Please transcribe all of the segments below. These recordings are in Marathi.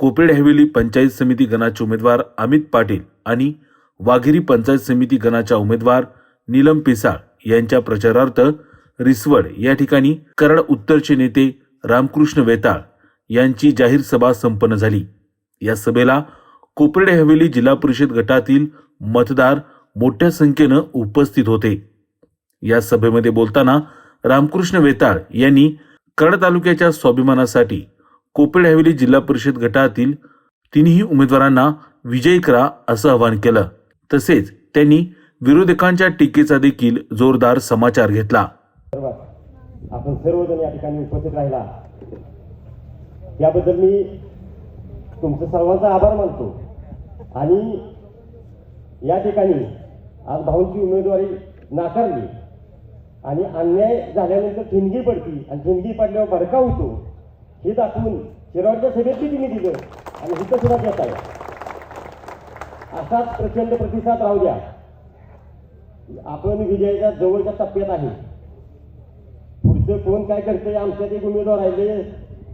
कोपेड हवेली पंचायत समिती गणाचे उमेदवार अमित पाटील आणि वाघेरी पंचायत समिती गणाच्या उमेदवार नीलम पिसाळ यांच्या प्रचारार्थ रिसवड. या ठिकाणी कराड उत्तरचे नेते रामकृष्ण वेताळ यांची जाहीर सभा संपन्न झाली. या सभेला कोपरेड हवेली जिल्हा परिषद गटातील मतदार मोठ्या संख्येनं उपस्थित होते. या सभेमध्ये बोलताना रामकृष्ण वेताळ यांनी कराड तालुक्याच्या स्वाभिमानासाठी कोपरेड हवेली जिल्हा परिषद गटातील तिन्ही उमेदवारांना विजयी करा असं आवाहन केलं. तसेच त्यांनी विरोधकांच्या टीकेचा देखील जोरदार समाचार घेतला. आपण सर्वजण या ठिकाणी उपस्थित राहिला. याबद्दल मी तुमचं सर्वांचा आभार मानतो. आणि या ठिकाणी आज भाऊंची उमेदवारी नाकारली. आणि अन्याय झाल्यानंतर ठिणगी पडती. आणि ठिणगी पडल्यावर भडका होतो. हे दाखवून शिरावरच्या सभेत तिने दिलं आणि हिथं सुद्धा देत आहे. असाच प्रचंड प्रतिसाद राहू द्या. आपण विजयाच्या जवळच्या टप्प्यात आहे. पुढचं कोण काय करतंय आमच्यात एक उमेदवार राहिले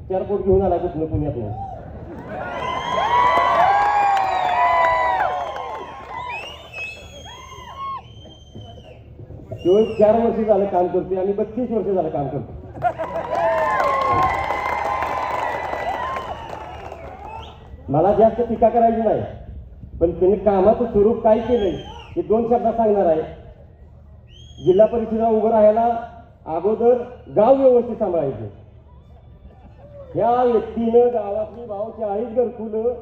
चार कोट घेऊन आला कुठलं पुण्यातनं. तो चार वर्ष झालं काम करतोय आणि बत्तीस वर्ष झालं काम करतो मला जास्त टीका करायची नाही. पण त्यांनी कामाचं स्वरूप काय केलंय हे दोन शब्दात सांगणार आहे. जिल्हा परिषदेला उभं राहायला अगोदर गाव व्यवस्थित सांभाळायचे. या व्यक्तीनं गावातली भाव चाळीस घरकुल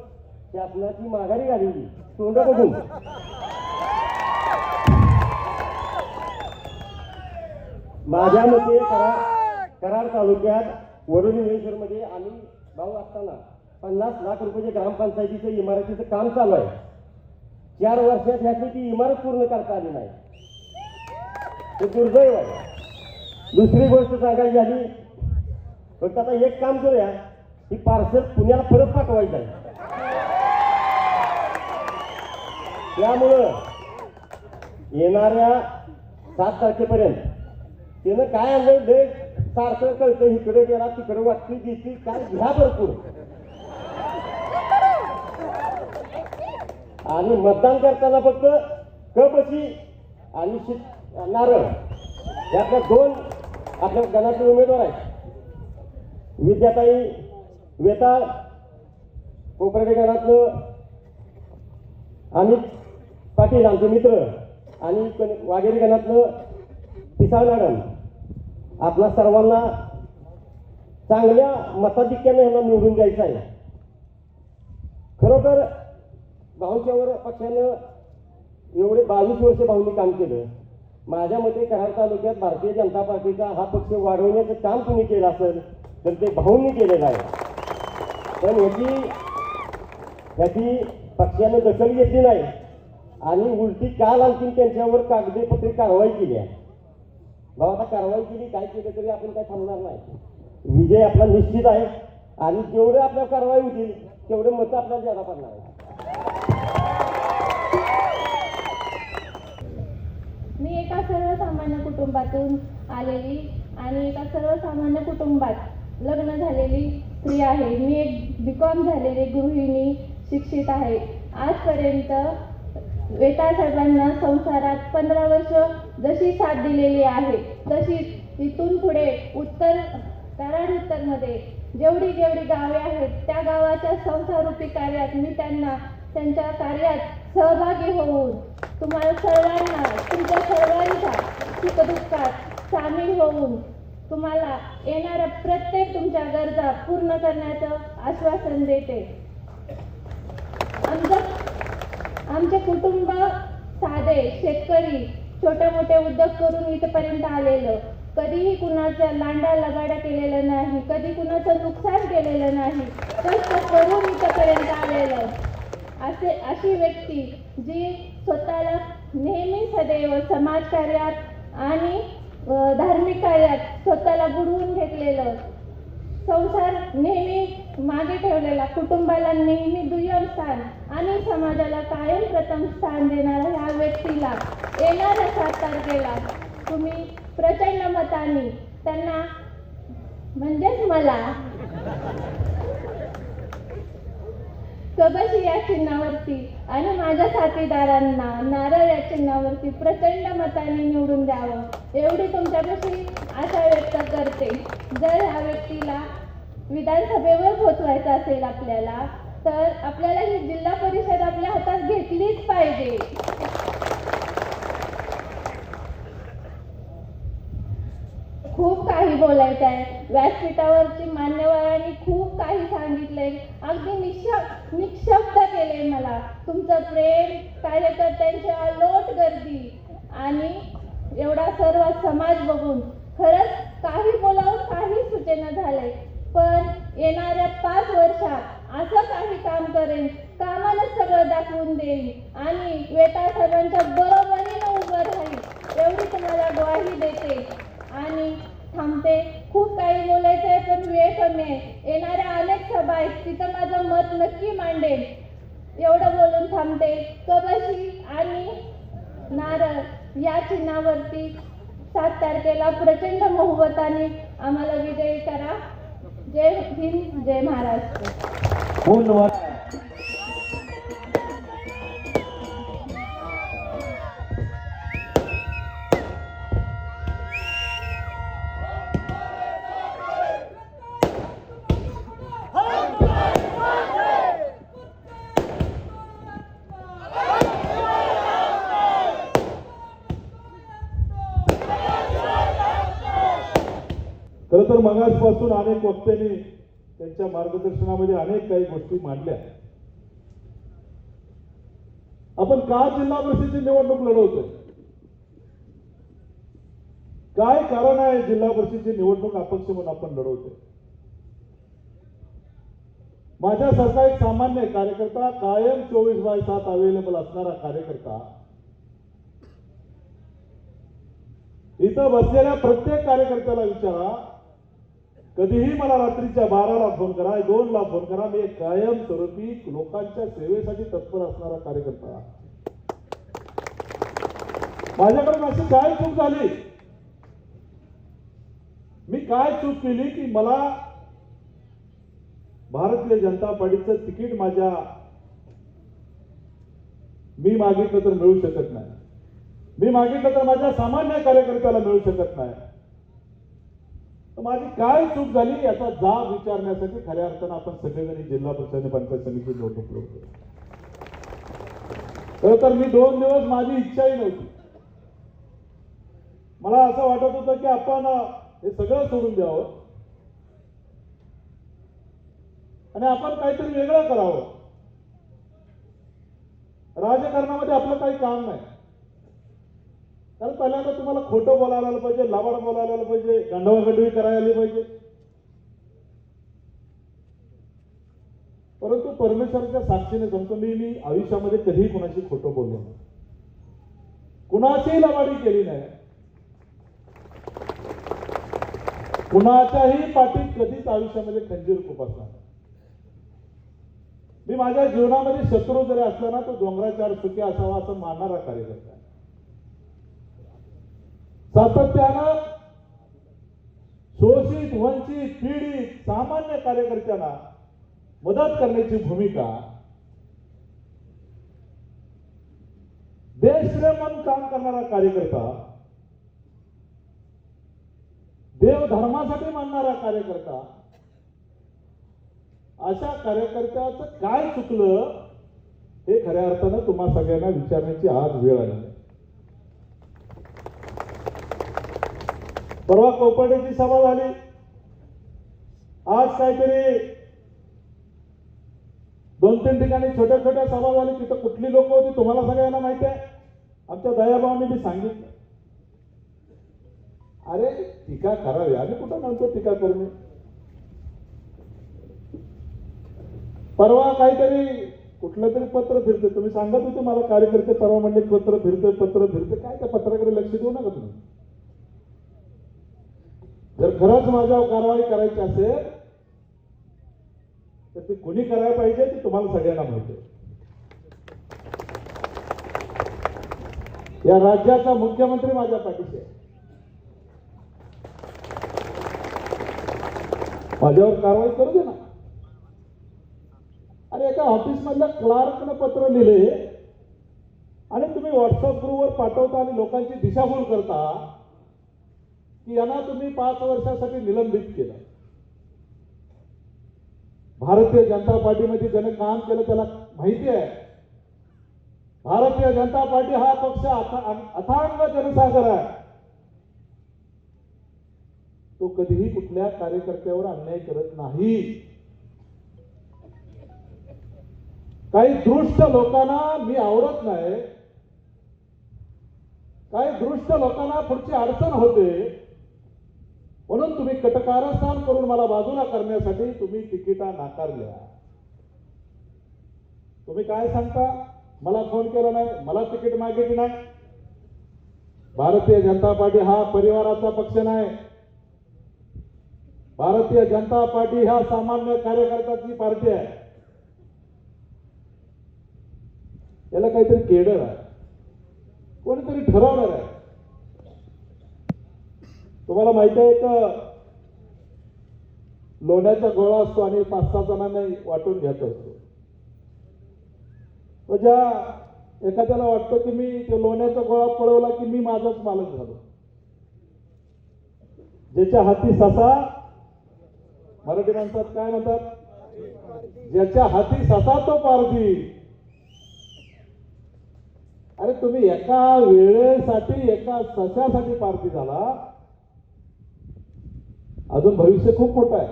शासनाची माघारी घालवली. तोंड बघून. माझ्या मते कराड कराड तालुक्यात वडोली मध्ये आम्ही भाऊ असताना पन्नास लाख रुपयाचे ग्रामपंचायतीचं इमारतीचं काम चालू आहे. चार वर्षात ह्याची ती इमारत पूर्ण करता आली नाही. ते दुर्दैव आहे. दुसरी गोष्ट सांगायची झाली फक्त आता एक काम करूया ही पार्सल पुण्याला परत पाठवायचं आहे. त्यामुळं येणाऱ्या सात तारखेपर्यंत त्यानं काय आलं लय सारखं कळतं इकडे गेला तिकडे वाटती दिसती काय घ्या भरपूर. आणि मतदान करताना फक्त कपशी आणि शिट नारळ. यातल्या दोन आपल्या गणाचे उमेदवार आहेत. विद्याताई वेताळ कोपरडे गणातलं अमित पाटील आमचे मित्र आणि वाघेरी गणातलं पिसाळ मॅडम. आपल्या सर्वांना चांगल्या मताधिक्याने ह्यांना निवडून द्यायचं आहे. खरोखर भाऊच्यावर पक्षानं एवढे बावीस वर्ष भाऊनी काम केलं. माझ्या मते कराड तालुक्यात भारतीय जनता पार्टीचा हा पक्ष वाढवण्याचं काम तुम्ही केलं असेल तर ते भाऊंनी केलेलं आहे. पण याची ह्याची पक्षानं दखल घेतली नाही. आणि उलटी काल आणखी त्यांच्यावर कागदपत्री कारवाई केली आहे. भाऊ आता कारवाई केली काय केलं तरी आपण काय थांबणार नाही. विजय आपला निश्चित आहे. आणि जेवढे आपल्या कारवाई होतील तेवढे मतं आपल्याला द्यायला पडणार आहे. सर्वसामान्य कुटुंबातून आलेली आणि एका सर्वसामान्य कुटुंबात लग्न झालेली स्त्री आहे. मी एक बी कॉम झालेली गृहिणी शिक्षित आहे. आजपर्यंत वेता साहेबांना संसारात पंधरा वर्ष जशी साथ दिलेली आहे तशीच इथून पुढे उत्तर कराड उत्तरमध्ये जेवढी जेवढी गावे आहेत त्या गावाच्या संसारूपी कार्यात मी त्यांना त्यांच्या कार्यात सहभागी होऊन तुम्हाला सर्वांना तुमच्या सर्वांच्या सुखदुःखात सामील होऊन तुम्हाला येणाऱ्या प्रत्येक तुमच्या गरजा पूर्ण करण्याचं आश्वासन देते. आमचं आमचे कुटुंब साधे शेतकरी छोटे मोठे उद्योग करून इथपर्यंत आलेलं कधीही कुणाच्या लांडा लगाडा केलेलं नाही कधी कुणाचं नुकसान केलेलं नाही कष्ट करून इथपर्यंत आलेलं. असे अशी व्यक्ती जी स्वतःला नेहमी सदैव समाजकार्यात आणि धार्मिक कार्यात स्वतःला बुडवून घेतलेलं संसार नेहमी मागे ठेवलेला कुटुंबाला नेहमी दुय्यम स्थान आणि समाजाला कायम प्रथम स्थान देणारा ह्या व्यक्तीला येणाऱ्या सात तारखेला तुम्ही प्रचंड मताने त्यांना म्हणजेच मला कबशी या चिन्हावरती आणि माझ्या साथीदारांना नारळ या चिन्हावरती प्रचंड मताने निवडून द्यावं. एवढी तुमच्यापाशी आशा व्यक्त करते. जर ह्या व्यक्तीला विधानसभेवर पोचवायचं असेल आपल्याला तर आपल्याला ही जिल्हा परिषद आपल्या हातात घेतलीच पाहिजे खूप काही बोलायचं आहे व्यासपीठावरची मान्यवरांनी खूप काही सांगितलंय. अगदी निशब्द निशब्द केले मला. तुमचं प्रेम कार्यकर्त्यांची अलोट गर्दी आणि एवढा सर्व समाज बघून. खरंच काही बोलावून काही सूचना झाले पण येणाऱ्या पाच वर्षात असं काही काम करेन कामानच सगळं दाखवून देईन आणि वेता सर्वांच्या बरोबरीनं उभं राहील एवढी तुम्हाला ग्वाही देते आणि थांबते खूप काही बोलायचं आहे पण वेळ कमी आहे येणाऱ्या अनेक सभा आहेत तिथं माझं मत नक्की मांडेल एवढं बोलून थांबते. कबशी आणि नारळ या चिन्हावरती सात तारखेला प्रचंड बहुमताने आम्हाला विजयी करा. जय हिंद जय महाराष्ट्र. खरं तर मगासपासून अनेक वक्त्यांनी त्यांच्या मार्गदर्शनामध्ये अनेक काही गोष्टी मांडल्या. आपण का जिल्हा परिषदेची निवडणूक लढवतोय? काय कारण आहे जिल्हा परिषदेची निवडणूक अपक्ष म्हणून आपण लढवतोय? माझ्यासारखा एक सामान्य कार्यकर्ता कायम चोवीस बाय सात अवेलेबल असणारा कार्यकर्ता इथं बसलेल्या प्रत्येक कार्यकर्त्याला विचारा कधीही मला रात्रीच्या बाराला फोन करा दोनला फोन करा मी कायम स्वरूपी लोकांच्या सेवेसाठी तत्पर असणारा कार्यकर्ता. माझ्याकडून अशी काय चूक झाली? मी काय चूक केली की मला भारतीय जनता पार्टीचं तिकीट माझ्या मी मागितलं तर मिळू शकत नाही. मी मागितलं तर माझ्या सामान्य कार्यकर्त्याला मिळू शकत नाही. तर माझी काय चूक झाली याचा जाब विचारण्यासाठी खऱ्या अर्थानं आपण सगळेजणी जिल्हा परिषद पंचायत समिती निवडणूक लढवतो खरं तर मी दोन दिवस माझी इच्छाही नव्हती. मला असं वाटत होतं की आपण हे सगळं सोडून द्यावं. आणि आपण काहीतरी वेगळं करावं. राजकारणामध्ये आपलं काही काम नाही. कारण पहिल्यांदा तुम्हाला खोटं बोलायला आलं पाहिजे लाबाड बोलायला आलं पाहिजे गंडवागंडवी करायला आली पाहिजे. परंतु परमेश्वराच्या साक्षीने सांगतो मी मी आयुष्यामध्ये कधीही कुणाशी खोटं बोललो नाही. कुणाचीही लबाडी केली नाही. कुणाच्याही पाठीत कधीच आयुष्यामध्ये खंजीर खुपसला मी माझ्या जीवनामध्ये शत्रू जरी असला ना तो डोंगराचार सुखी असावा असं मानणारा कार्यकर्ता आहे. सातत्यानं शोषित वंचित पीडित सामान्य कार्यकर्त्यांना मदत करण्याची भूमिका देशप्रेम म्हणून काम करणारा कार्यकर्ता देव धर्मासाठी मानणारा कार्यकर्ता अशा कार्यकर्त्याचं काय चुकलं हे खऱ्या अर्थानं तुम्हा सगळ्यांना विचारण्याची आज वेळ आली आहे. परवा कोपर्डेची सभा झाली. आज काहीतरी दोन तीन ठिकाणी छोट्या छोट्या सभा झाली. तिथं कुठली लोक होती तुम्हाला सगळ्यांना माहिती आहे? आमच्या दयाभावाने मी सांगितलं. अरे टीका करावी. आम्ही कुठं म्हणतो टीका करू मी परवा काहीतरी कुठलं तरी पत्र फिरते. तुम्ही सांगत होते मला कार्यकर्ते परवा म्हणले पत्र फिरते पत्र फिरते. काय त्या पत्राकडे लक्ष देऊ नका तुम्ही? जर खरंच माझ्यावर कारवाई करायची असेल तर ती कुणी करायला पाहिजे ते तुम्हाला सगळ्यांना माहिती या राज्याचा मुख्यमंत्री माझ्या पाठीशी आहे. माझ्यावर कारवाई करू दे ना. अरे एका ऑफिस मधल्या क्लार्कनं पत्र लिहिले आणि तुम्ही व्हॉट्सअप ग्रुपवर पाठवता आणि लोकांची दिशाभूल करता की यांना तुम्ही पाच वर्षासाठी निलंबित केलं. भारतीय जनता पार्टीमध्ये ज्याने काम केलं त्याला माहिती आहे. भारतीय जनता पार्टी हा पक्ष अथांग जनसागर आहे. तो कधीही कुठल्या कार्यकर्त्यावर अन्याय करत नाही. काही दृष्ट लोकांना मी आवडत नाही. काही दृष्ट लोकांना पुढची अडचण होते. म्हणून तुम्ही कटकारस्थान करून मला बाजूला करण्यासाठी तुम्ही तिकिटा नाकारल्या. तुम्ही काय सांगता? मला फोन केला नाही मला तिकीट मागितली नाही. भारतीय जनता पार्टी हा परिवाराचा पक्ष नाही. भारतीय जनता पार्टी हा सामान्य कार्यकर्त्याची पार्टी आहे. याला काहीतरी केडर आहे. कोणीतरी ठरवणार आहे. तुम्हाला माहिती आहे का? लोण्याचा गोळा असतो आणि पाच सहा जणांना वाटून घेत असतो ज्या एखाद्याला वाटतं की मी तो लोण्याचा गोळा पळवला की मी माझाच मालक झालो. ज्याच्या हाती ससा मराठी माणसात काय म्हणतात? ज्याच्या हाती ससा तो पारधी. अरे तुम्ही एका वेळेसाठी एका सशासाठी पारधी झाला अजून भविष्य खूप मोठं आहे.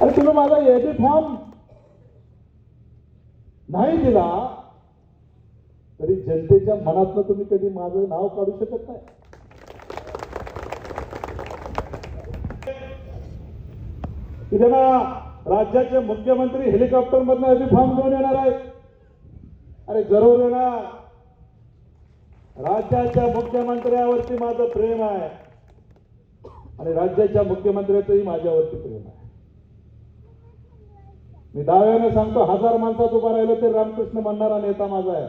अरे तुम्ही माझा एबी फॉर्म नाही दिला तरी जनतेच्या मनातनं तुम्ही कधी माझं नाव काढू शकत नाही. की त्यांना राज्याचे मुख्यमंत्री हेलिकॉप्टर मधनं एबी फॉर्म घेऊन येणार आहेत. अरे जरूर येणार. राज्याच्या मुख्यमंत्र्यावरती माझं प्रेम आहे. आणि राज्याच्या मुख्यमंत्र्याचंही माझ्यावरती प्रेम आहे. मी दाव्याने सांगतो हजार माणसात उभा राहिलो ते रामकृष्ण म्हणणारा नेता माझा आहे.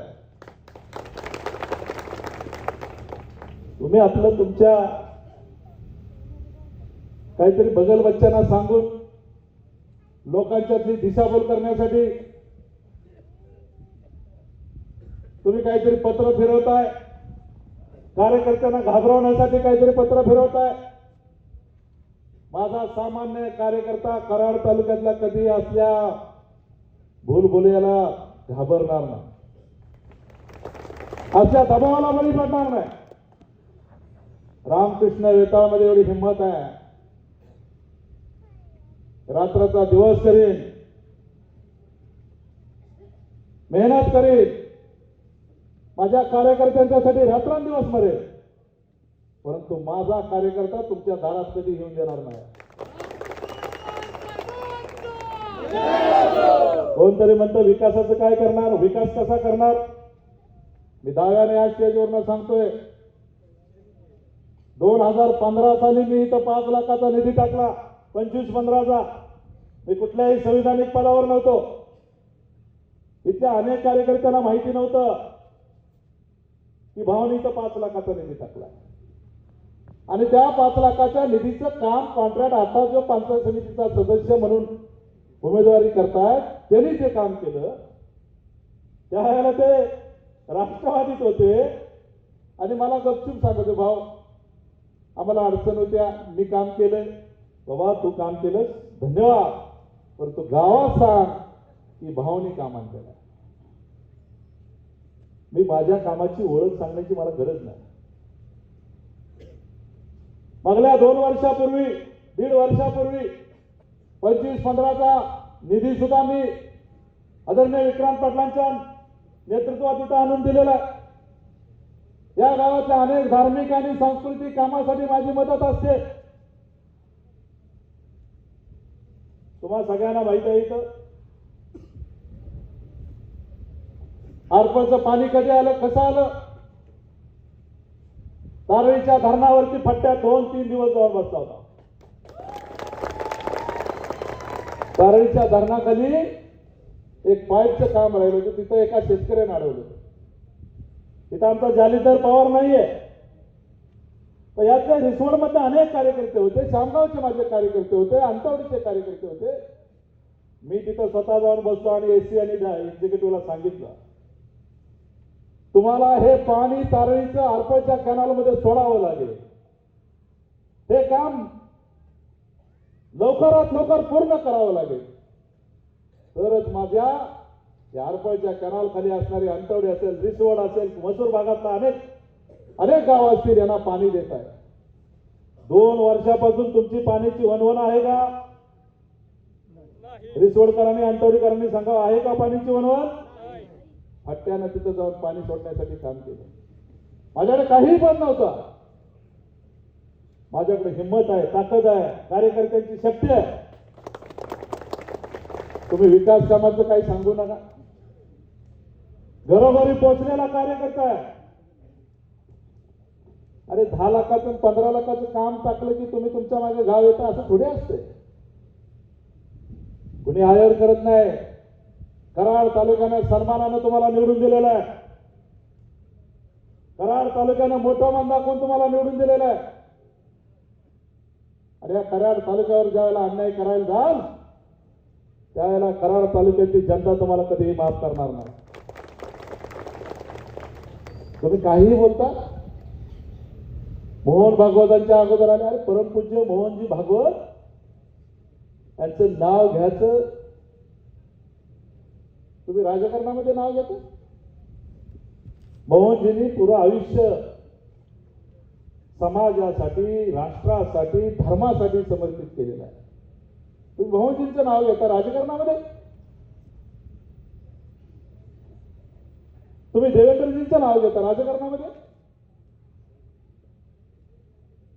तुम्ही आपलं तुमच्या काहीतरी बगल बच्चांना सांगून लोकांच्यातली दिशाभूल करण्यासाठी तुम्ही काहीतरी पत्र फिरवताय. कार्यकर्त्यांना घाबरवण्यासाठी काहीतरी पत्र फिरवताय माझा सामान्य कार्यकर्ता कराड तालुक्यातला कधी असल्या भूलभुलियाला घाबरणार नाही. अशा दबावाला बळी पडणार नाही. रामकृष्ण वेताळमध्ये एवढी हिंमत आहे. रात्राचा दिवस करीन. मेहनत करीन. माझ्या कार्यकर्त्यांच्यासाठी रात्रंदिवस मरेल परंतु माझा कार्यकर्ता तुमच्या दारात कधी येऊन देणार नाही. कोणतरी म्हणतं विकासाचं काय करणार? विकास कसा करणार? मी दाव्याने या स्टेजवरनं सांगतोय. दोन हजार पंधरा साली मी इथं पाच लाखाचा निधी टाकला. पंचवीस पंधराचा. मी कुठल्याही संविधानिक पदावर नव्हतो. इथल्या अनेक कार्यकर्त्यांना माहिती नव्हतं. की भावानी इथं पाच लाखाचा निधी टाकला. आणि त्या पाच लाखाच्या निधीचं काम कॉन्ट्रॅक्ट आता जो पंचायत समितीचा सदस्य म्हणून उमेदवारी करतायत त्यांनी ते काम केलं त्यावेळेला ते राष्ट्रवादीत होते. आणि मला गपचूप सांगत होते, भाऊ आम्हाला अडचण होत्या मी काम केलंय. बाबा तू काम केलंस? धन्यवाद. परंतु गावात सांग की भावनी कामान केलं मी माझ्या कामाची ओळख सांगण्याची मला गरज नाही. मागल्या दोन वर्षापूर्वी दीड वर्षापूर्वी पंचवीस पंधराचा निधी सुद्धा मी आदरणीय विक्रांत पाटलांच्या नेतृत्वात तिथं आणून दिलेला या गावातल्या अनेक धार्मिक आणि सांस्कृतिक कामासाठी माझी मदत असते. तुम्हाला सगळ्यांना माहिती आहे इथं आरपाचं पाणी कधी आलं कसं आलं? तारळीच्या धरणावरती फट्ट्या दोन तीन दिवस जाऊन बसला होता. तारळीच्या धरणाखाली एक पाईपचं काम राहिलं होतं तिथं एका शेतकऱ्याने अडवलं तिथं आमचा जालीदार पवार नाहीये. पण यातल्या रिसोडमध्ये अनेक कार्यकर्ते होते शामगावचे माझे कार्यकर्ते होते अंतवडीचे कार्यकर्ते होते. मी तिथं स्वतः जाऊन बसलो आणि एसी आणि एक्झिक्युटिव्हला सांगितलं. तुम्हाला हे पाणी तारळीचं आरपाच्या कॅनलमध्ये सोडावं लागेल. हे काम लवकरात लवकर पूर्ण करावं लागेल. तरच माझ्या या आरपळच्या कॅनल खाली असणारी अंतवडी असेल रिसवड असेल मसूर भागातला अनेक अनेक गाव असतील यांना पाणी देत आहे. दोन वर्षापासून तुमची पाण्याची वनवन आहे का? रिसवडकरांनी अंतवडीकरांनी सांगा आहे का पाण्याची वनवन हट्ट्यानं तिथं जाऊन पाणी सोडण्यासाठी काम केलं. माझ्याकडे काहीही पण नव्हतं. माझ्याकडे हिंमत आहे ताकद आहे कार्यकर्त्यांची शक्ती आहे. तुम्ही विकास कामाचं काही सांगू नका. घरोघरी पोहोचलेला कार्यकर्ता आहे. अरे दहा लाखाचं पंधरा लाखाचं काम टाकलं की तुम्ही तुमच्या मागे गाव येता असं थोडे असते कुणी हायर करत नाही. कराड तालुक्याने सन्मानानं तुम्हाला निवडून दिलेलं आहे. कराड तालुक्यानं मोठं मान दाखवून तुम्हाला निवडून दिलेलं आहे. अरे या कराड तालुक्यावर ज्यावेळेला अन्याय करायला जाल त्यावेळेला कराड तालुक्याची जनता तुम्हाला कधीही माफ करणार नाही. तुम्ही काहीही बोलता मोहन भागवतांच्या अगोदर आले अरे परमपूज्य मोहनजी भागवत यांचं नाव घ्यायचं तुम्ही राजकारणामध्ये नाव घेता? मोहनजींनी पुरं आयुष्य समाजासाठी राष्ट्रासाठी धर्मासाठी समर्पित केलेलं आहे. तुम्ही मोहनजींचं नाव घेता राजकारणामध्ये? तुम्ही देवेंद्रजींचं नाव घेता राजकारणामध्ये?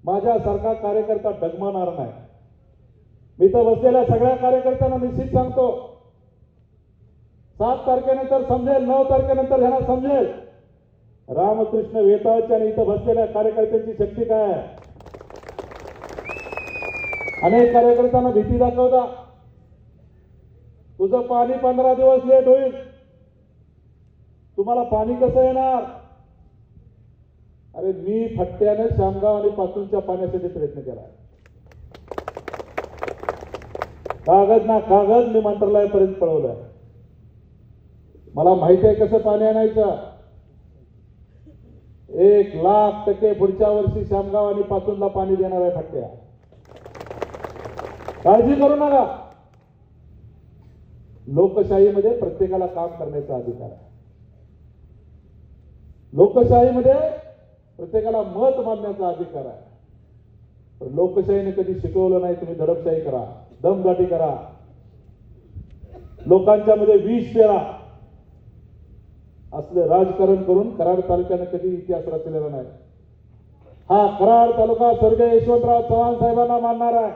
माझ्यासारखा कार्यकर्ता डगमणार नाही. मी तर बसलेल्या सगळ्या कार्यकर्त्यांना निश्चित सांगतो सात तारखेनंतर समजेल नऊ तारखेनंतर ह्यांना समजेल. रामकृष्ण वेताळचे आणि इथं बसलेल्या कार्यकर्त्यांची शक्ती काय आहे? अनेक कार्यकर्त्यांना भीती दाखवता. तुझं पाणी पंधरा दिवस लेट होईल. तुम्हाला पाणी कसं येणार? अरे मी फट्ट्याने शामगाव आणि पातूरच्या पाण्यासाठी प्रयत्न केला. कागद ना कागद मी मंत्रालयापर्यंत पळवलाय. मला माहिती आहे कसं पाणी आणायचं? एक लाख टक्के पुढच्या वर्षी शामगाव आणि पातूरला पाणी देणार आहे फट्ट्या काळजी करू नका. लोकशाहीमध्ये प्रत्येकाला काम करण्याचा अधिकार आहे. लोकशाहीमध्ये प्रत्येकाला मत मांडण्याचा अधिकार आहे. लोकशाहीने कधी शिकवलं नाही तुम्ही दडपशाही करा दमदाटी करा. लोकांच्या मध्ये विष पेरा. असलं राजकारण करून कराड तालुक्याने कधी इतिहास रचलेला नाही. हा कराड तालुका स्वर्गीय यशवंतराव चव्हाण साहेबांना मानणार आहे.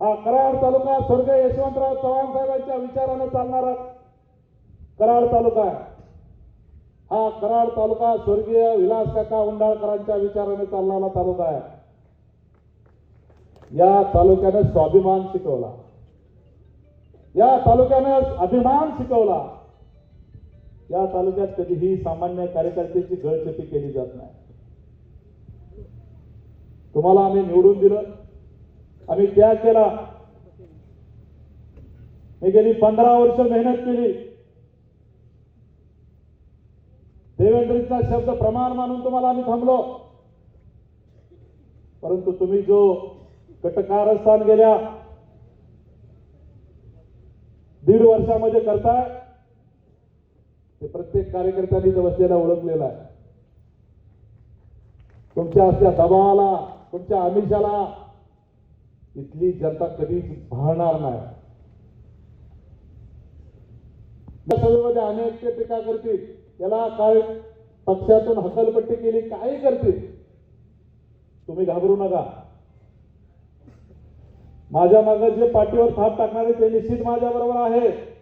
हा कराड तालुका स्वर्गीय यशवंतराव चव्हाण साहेबांच्या विचारानं चालणारा कराड तालुका आहे. हा कराड तालुका स्वर्गीय विलास काका उंडाळकरांच्या विचाराने चालणारा तालुका आहे. या तालुक्याने स्वाभिमान शिकवला. या तालुक्याने अभिमान शिकवला. या तालुक्यात कधीही सामान्य कार्यकर्त्याची गळचेपी केली जात नाही. तुम्हाला आम्ही निवडून दिलं. आम्ही त्याग केला. मी गेली पंधरा वर्ष मेहनत केली. देवेंद्रचा शब्द प्रमाण मानून तुम्हाला आम्ही थांबलो. परंतु तुम्ही जो कटकारस्थान गेल्या दीड वर्षामध्ये करताय हे प्रत्येक कार्यकर्त्यांनी इथं बसलेला ओळखलेला आहे. तुमच्या असल्या दबावाला तुमच्या आमिषाला इथली जनता कधीच भाळणार नाही. या सभेमध्ये अनेक ते टीका करतील. त्याला काय पक्षातून हकलपट्टी केली काही करतील. तुम्ही घाबरू नका. माझ्या मागे जे पाठीवर थाप टाकणारे ते निश्चित माझ्या बरोबर आहे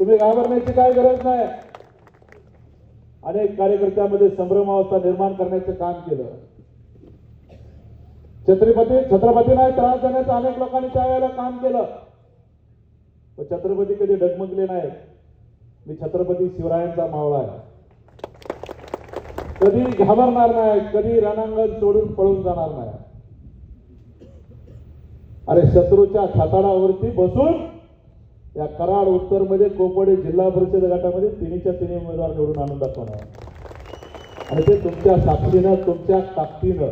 तुम्ही घाबरण्याची काय गरज नाही. अनेक कार्यकर्त्यामध्ये संभ्रमावस्था निर्माण करण्याचं काम केलं. छत्रपती छत्रपतीला त्रास देण्याचं अनेक लोकांनी त्यावेळेला काम केलं. पण छत्रपती कधी डगमगले नाही मी छत्रपती शिवरायांचा मावळा आहे. कधी घाबरणार नाही कधी रणांगण सोडून पळून जाणार नाही अरे शत्रूच्या छाताडावरती बसून या कराड उत्तरमध्ये कोपडे जिल्हा परिषद गटामध्ये तिन्हीच्या तिन्ही उमेदवार निवडून आणून दाखवणार आणि ते तुमच्या साक्षीनं तुमच्या ताकदीनं.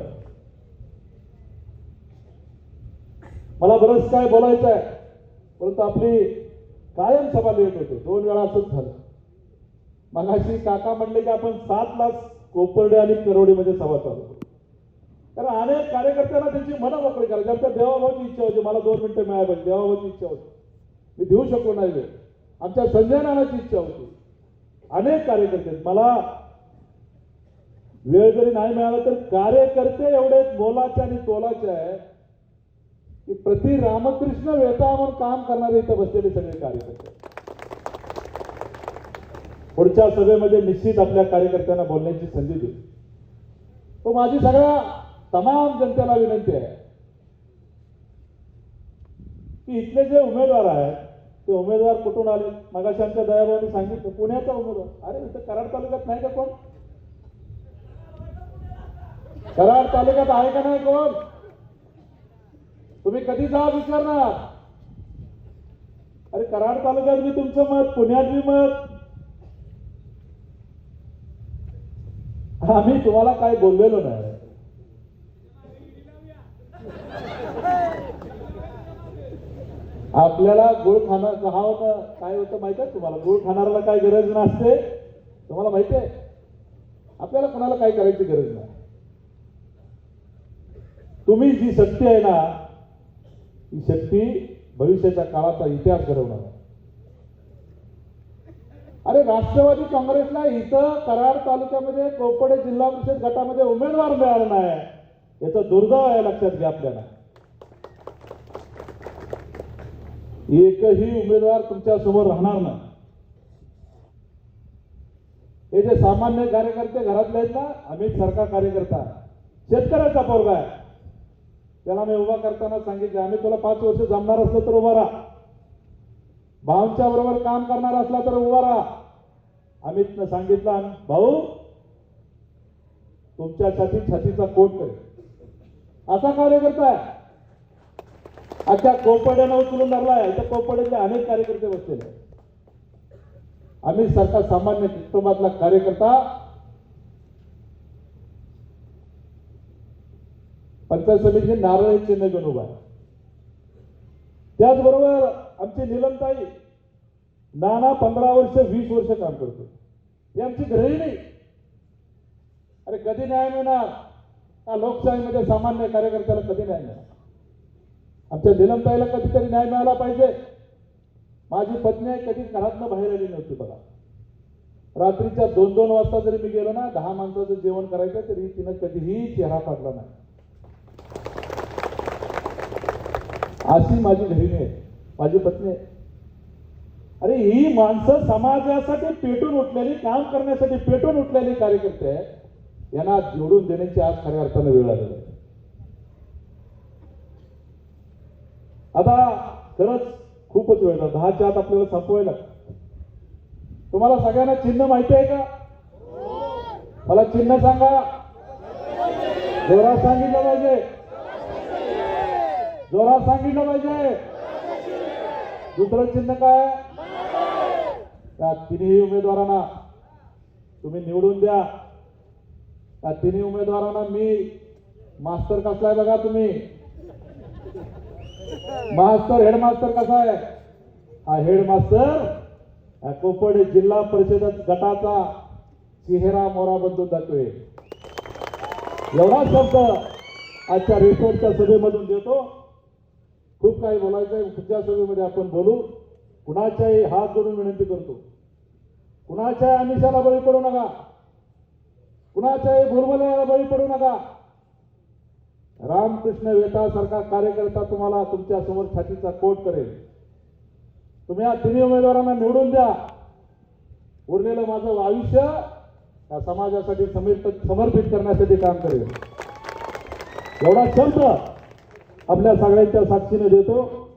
मला बरंच काय बोलायचं आहे परंतु आपली कायम सभा लेट होते. दोन वेळा असंच झालं. मगाशी काका म्हणले की आपण सात लाख कोपर्डे आणि करोडीमध्ये सभा चालू कारण अनेक कार्यकर्त्यांना त्यांची मनं मोकळी करायची. आमच्या देवाभाऊची इच्छा होती मला दोन मिनिटं मिळायला पाहिजे देवाभाऊची इच्छा होती. मी देऊ शकलो नाही वेळ आमच्या संजय नानाची इच्छा होती. अनेक कार्यकर्ते मला वेळ जरी नाही मिळाला तर कार्यकर्ते एवढे मोलाचे आणि तोलाचे आहे की प्रति रामकृष्ण वेता म्हणून काम करणारे इथं बसलेले सगळे कार्यकर्ते पुढच्या सभेमध्ये निश्चित आपल्या कार्यकर्त्यांना बोलण्याची संधी देऊ. तो माझी सगळ्या तमाम जनतेला विनंती आहे की इथले जे उमेदवार आहेत ते उमेदवार कुठून आले? मगाशी आमच्या दयाभावाने सांगितलं पुण्याचा उमेदवार. अरे इथं कराड तालुक्यात नाही का कोण? कराड तालुक्यात आहे का नाही कोण? तुम्ही कधी जा विचारणार. अरे कराड तालुक्यात मी तुमचं मत पुण्यात मी मत. आम्ही तुम्हाला काय बोललेलो नाही. आपल्याला गुळ खाणं हा काय होतं माहिती आहे तुम्हाला? गुळ खाणाऱ्याला काय गरज नसते? तुम्हाला माहिती आहे? आपल्याला कोणाला काय करायची गरज नाही. तुम्ही जी शक्ती आहे ना ही शक्ती भविष्याच्या काळाचा इतिहास घडवणार अरे राष्ट्रवादी काँग्रेसला इथं कराड तालुक्यामध्ये कोपडे जिल्हा परिषद गटामध्ये उमेदवार मिळाला नाही. याचा दुर्दैव आहे लक्षात घ्या आपल्याला. एकही उमेदवार तुमच्यासमोर राहणार नाही. हे जे सामान्य कार्यकर्ते घरातले आहेत ना अमित सारखा कार्यकर्ता शेतकऱ्याचा पोरगा आहे. त्याला मी उभा करताना सांगितलं आम्ही तुला पाच वर्ष जमणार असलं तर उभा राहा. भाऊंच्या बरोबर काम करणार असला तर उभा राहा. अमितनं सांगितलं भाऊ तुमच्या छाती छातीचा कोट करेल असा कार्यकर्ता आहे. अख्ख्या कोपड्यानं उचलून धरलाय त्या कोपड्यातले अनेक कार्यकर्ते बसलेले आहेत. सरकार सामान्य कुटुंबातला कार्यकर्ता पंचायत समितीचे नारळ चिन्ह घेऊन उभा आहे. त्याचबरोबर आमची निलमताई नाना पंधरा वर्ष वीस वर्ष काम करतो. ही आमची गृहिणी. अरे कधी न्याय मिळणार? लोकशाहीमध्ये सामान्य कार्यकर्त्याला कधी न्याय मिळणार? आमच्या निलमताईला कधीतरी न्याय मिळाला पाहिजे. माझी पत्नी आहे कधी घरातनं बाहेर आली नव्हती बघा. रात्रीच्या दोन दोन वाजता जरी मी गेलो ना दहा माणसाचं जेवण करायचं तरी तिनं कधीही चेहरा काढला नाही. अशी माझी बहिणी आहे माझी पत्नी आहे. अरे ही माणसं समाजासाठी पेटून उठलेली काम करण्यासाठी पेटून उठलेली कार्यकर्ते यांना जोडून देण्याची आज खऱ्या अर्थानं वेळ आलेली आहे आता खरंच खूपच वेळ झाला. दहाच्या आत आपल्याला संपवायला. तुम्हाला सगळ्यांना चिन्ह माहिती आहे का? मला चिन्ह सांगा. जोरात सांगितलं पाहिजे. जोरात सांगितलं पाहिजे. दुसरं चिन्ह काय? त्या तिन्ही उमेदवारांना तुम्ही निवडून द्या. त्या तिन्ही उमेदवारांना मी मास्तर कसलाय बघा तुम्ही. मास्तर हेडमास्तर कसा आहे? हा हेडमास्तर कोपड जिल्हा परिषद गटाचा चेहरा मोरा बदलून जातोय एवढा शब्द आजच्या रिपोर्टच्या सभेमधून देतो. खूप काही बोलायचं आहे पुढच्या सभेमध्ये आपण बोलू. कुणाच्याही हात जोडून विनंती करतो. कुणाच्याही आमिषाला बळी पडू नका. कुणाच्याही भुलबल्याला बळी पडू नका. रामकृष्ण वेतासारखा कार्यकर्ता तुम्हाला तुमच्यासमोर छातीचा कोट करेल. तुम्ही या तिन्ही उमेदवारांना निवडून द्या. उरलेलं माझं आयुष्य या समाजासाठी समर्पित समर्पित करण्यासाठी काम करेल. एवढा शब्द आपल्या सगळ्यांच्या साक्षीने देतो.